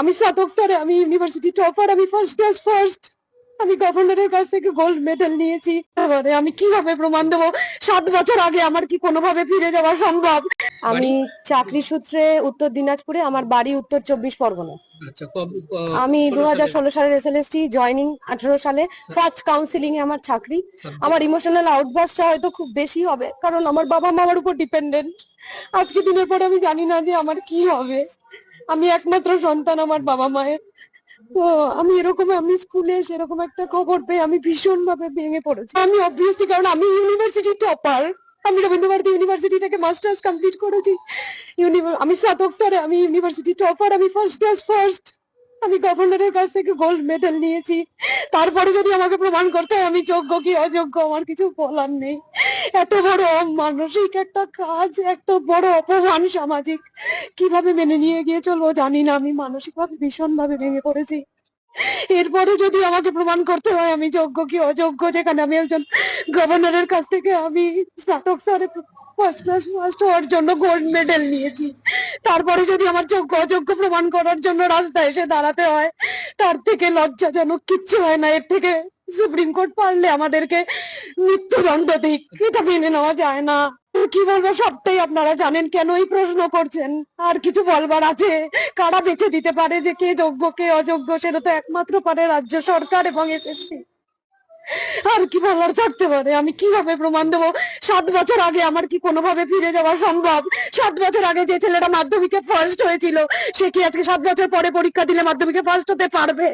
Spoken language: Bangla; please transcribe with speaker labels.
Speaker 1: আমি স্নাতক স্তরে আমি ইউনিভার্সিটি টপার আমি ফার্স্ট ক্লাস ফার্স্ট আমি গভর্নরের কাছ থেকে গোল্ড মেডেল নিয়েছি। এবারে আমি কীভাবে প্রমাণ দেবো? সাত বছর আগে আমার কি কোনোভাবে ফিরে যাওয়া সম্ভব? আমি চাকরি সূত্রে উত্তর দিনাজপুরে আমার বাড়ি উত্তর চব্বিশ পরগনা।
Speaker 2: আচ্ছা
Speaker 1: আমি দু
Speaker 2: ষোলো
Speaker 1: হাজার। ষোলো সালের এসএলএসটি জয়নিং আঠারো সালে ফার্স্ট কাউন্সিলিং এ আমার চাকরি। আমার ইমোশনাল আউটবার্সটা হয়তো খুব বেশি হবে কারণ আমার বাবা মা আমার উপর ডিপেন্ডেন্ট আজকে দিনের পর আমি জানি না যে আমার কি হবে। আমি একমাত্র সন্তান আমার বাবা মায়ের। তো আমি এরকম, আমি স্কুলে সেরকম একটা খবর পেয়ে আমি ভীষণ ভাবে ভেঙে পড়েছি। আমি অবভিয়াসলি কারণ আমি ইউনিভার্সিটি টপার আমি রবীন্দ্রভারতী ইউনিভার্সিটি থেকে মাস্টার্স কমপ্লিট করেছি। আমি স্নাতক স্তরে আমি ইউনিভার্সিটি টপার আমি ফার্স্ট ক্লাস ফার্স্ট আমি গভর্নরের কাছ থেকে গোল্ড মেডেল নিয়েছি। তারপরে যদি আমাকে প্রমাণ করতে হয়, আমি যোগ্য কি অযোগ্য, আমার কিছু বলার নেই। এত বড় মানসিক একটা কাজ, এত বড় অপমান সামাজিক। কীভাবে মেনে নিয়ে গিয়ে চলবো জানি না, আমি মানসিকভাবে ভীষণভাবে ভেঙে পড়েছি। এরপরে যদি আমাকে প্রমাণ করতে হয়, আমি যোগ্য কি অযোগ্য? যেখানে আমি একজন গভর্নরের কাছ থেকে আমি স্নাতক স্তরে ফার্স্ট ক্লাস ফার্স্ট হওয়ার জন্য গোল্ড মেডেল নিয়েছি। তারপরে যদি আমার যোগ্য অযোগ্য প্রমাণ করার জন্য রাস্তায় এসে দাঁড়াতে হয়, তার থেকে লজ্জাজনক কিচ্ছু হয় না। এর থেকে সুপ্রিম কোর্ট পারলে আমাদেরকে মৃত্যুদণ্ড দিক, এটা মেনে নেওয়া যায় না। কি বলব, সবটাই আপনারা জানেন কেন এই প্রশ্ন করছেন? আর কিছু বলবার আছে? কারা বেছে দিতে পারে যে কে যোগ্য, কে অযোগ্য? সেটা তো একমাত্র পারে রাজ্য সরকার এবং এসএসসি। আর কি বলার থাকতে পারে? আমি কীভাবে প্রমাণ দেবো? সাত বছর আগে আমার কি কোনোভাবে ফিরে যাওয়া সম্ভব? সাত বছর আগে যে ছেলেটা মাধ্যমিকে ফার্স্ট হয়েছিল, সে কি আজকে সাত বছর পরে পরীক্ষা দিলে মাধ্যমিকে ফার্স্ট হতে পারবে?